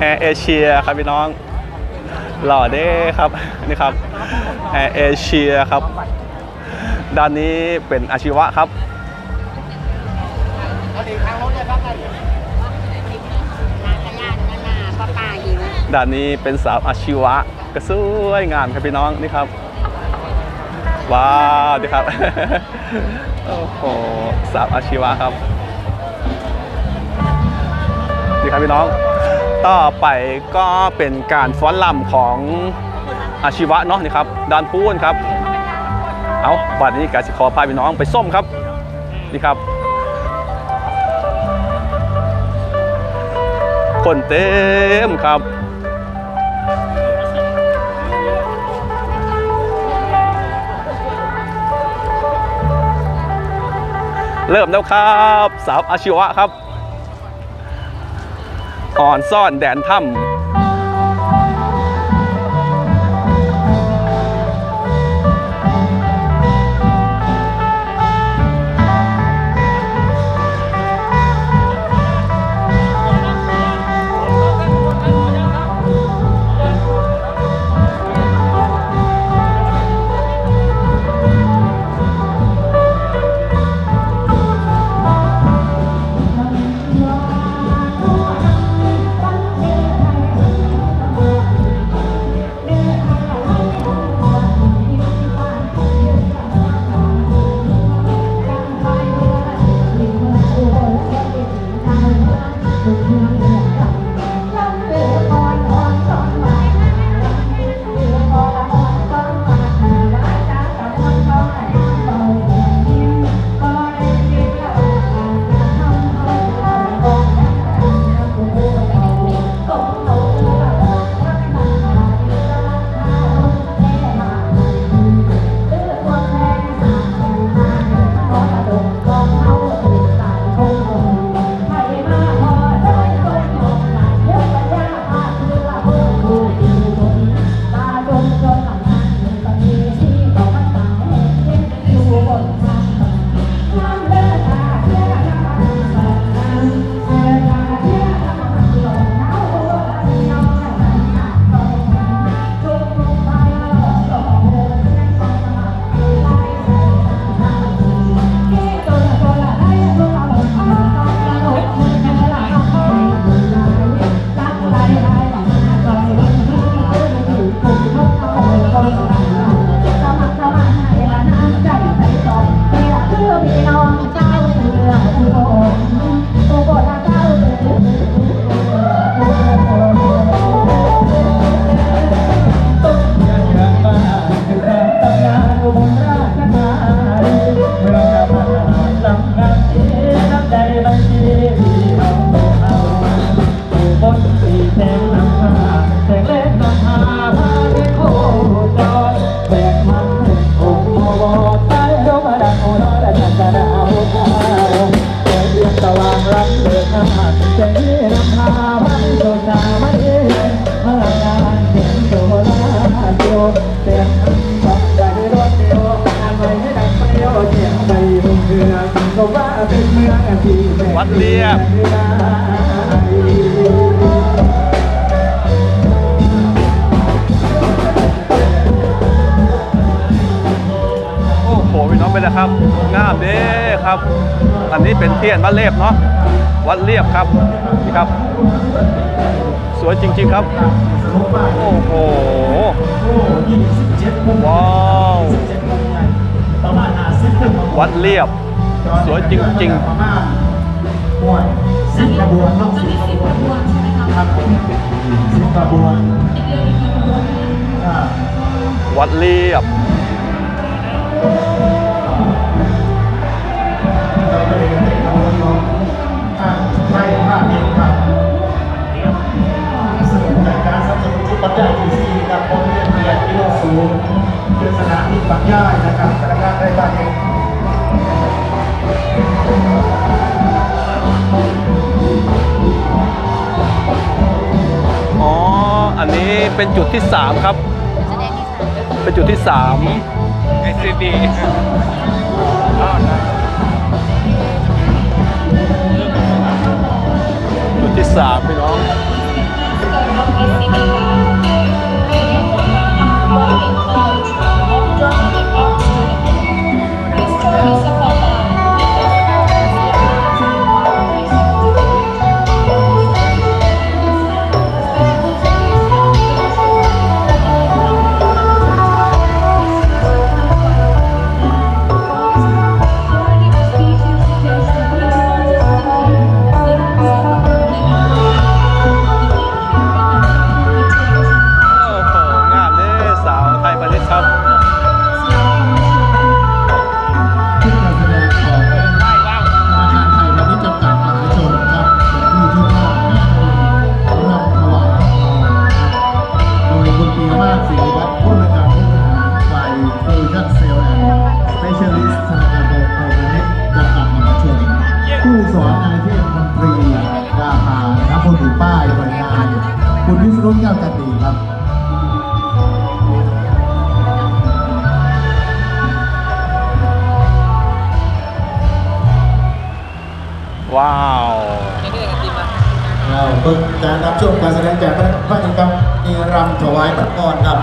แอร์เอเชียครับพี่น้อง หล่อเด้ครับนี่ครับแอร์เอเชียครับ ด้านนี้เป็นอาชีวะครับด้านนี้เป็นสาวอาชีวะก็สวยงามครับพี่น้องนี่ครับ ว้าวดีครับโอ้โหสาวอาชีวะครับนี่ครับพี่น้อง ต่อไปก็เป็นการฟ้อนลำของอาชีวะเนาะนี่ครับดานพูนครับ เอาบัดนี้กาสิขอพาพี่น้องไปส้มครับนี่ครับ คนเต็มครับเริ่มแล้วครับ สาวอาชีวะครับ อ่อนซ่อนแดนถ้ำ วัดเรียบโอ้โหพี่น้องไปแล้วครับงามเด้ครับ อันนี้เป็นเทียนวัดเรียบเนาะวัดเรียบครับนี่ครับ สวยจริง ๆครับ โอ้โหว้าววัดเรียบ สวยจริง ๆ วนสิบกระบวนต้องสิบกระบวนครับผมสิบกระบวนวัดเรียบ เป็นจุดที่ 3 ครับแสดงที่สามเป็นจุดที่ 3 SCD จุดที่ 3 พี่น้อง ว้าวเราเพิ่งการับช่วงการแสดงแากพระนัพระนิกรรมีรำถวายพระกรครับ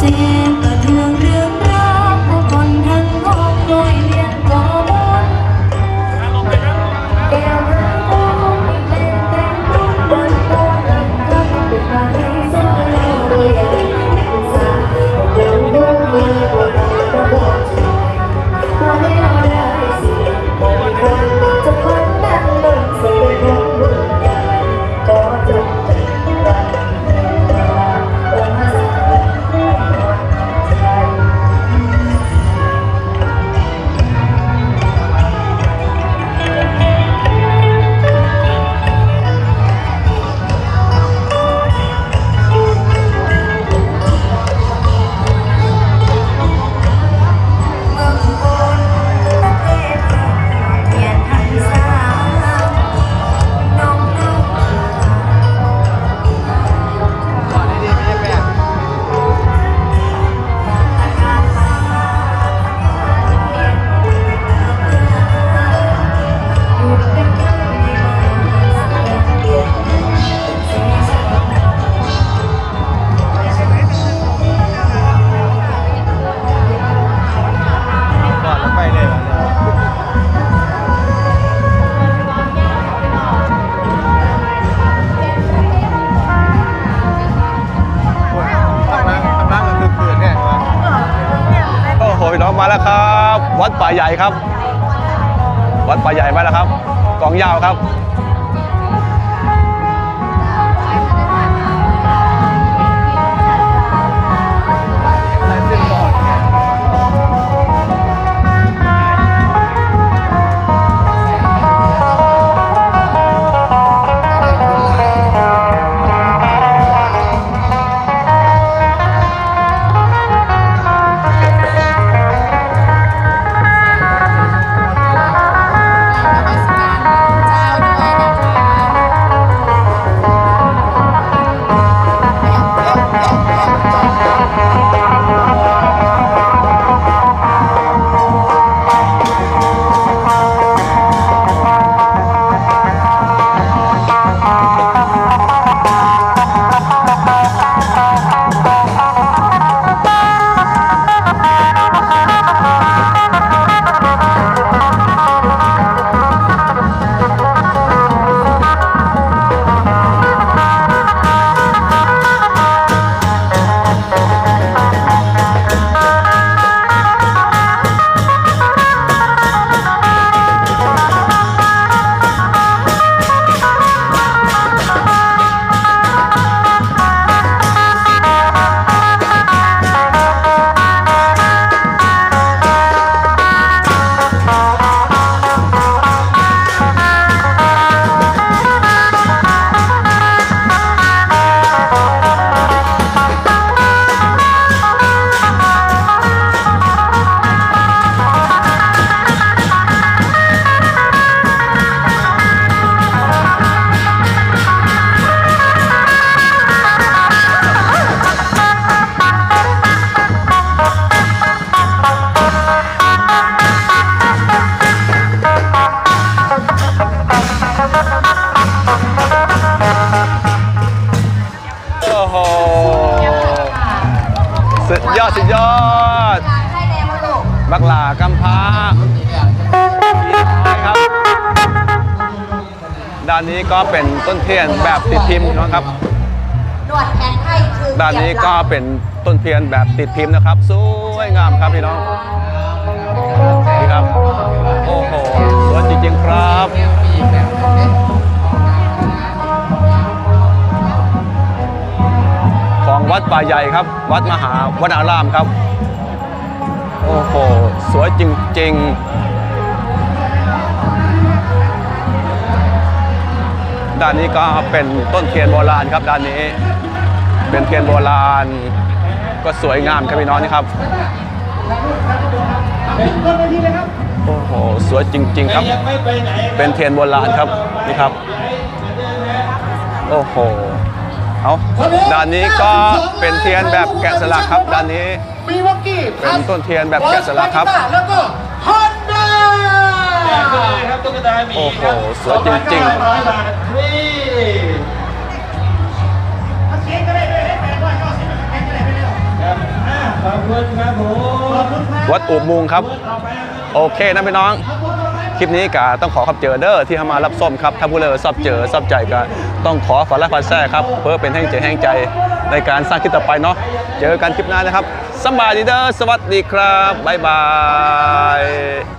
dead. ครับ วัดป่าใหญ่ไาแล้วครับ กองยาวครับ บักหลากำพร้าครับ ด้านนี้ก็เป็นต้นเทียนแบบติดพิมพ์นะครับ ด้านนี้ก็เป็นต้นเทียนแบบติดพิมพ์นะครับ สวยงามครับพี่น้องนี่ครับ โอ้โห สวยจริงๆครับของวัดป่าใหญ่ครับ วัดมหาวนารามครับ โอ้โห สวยจริง ๆ ด้านนี้ก็เป็นต้นเทียนโบราณครับด้านนี้ เป็นเทียนโบราณ ก็สวยงามครับพี่น้องนี่ครับโอ้โห สวยจริง ๆ ครับ เป็นเทียนโบราณครับนี่ครับ โอ้โห เอาด้านนี้ก็เป็นเทียนแบบแกะสลักครับด้านนี้มีวอกกี้เป็นต้นเทียนแบบแกะสลักครับแล้วก็ฮอนด้าครับตุ๊กตาหมีโอ้โหสวยจริงร้อยบาทนี่เช็คก็ได้ด้วยให้แปดร้อยเก้าสิบแปดก็ได้ไปแล้วครับอ่าขอบคุณครับผมๆวัดอุโมุงครับ โอเคนะพี่น้อง คลิปนี้ก็ต้องขอขอบเจอเด้อที่เข้ามารับส้มครับ ถ้าผู้เลอชอบเจอชอบใจก็ ต้องขอฝากและฝันแท้ครับ เพื่อเป็นแห่งใจแห่งใจในการสร้างคลิปต่อไปเนาะเจอกันคลิปหน้านะครับสบายดีเด้อสวัสดีครับบ๊ายบาย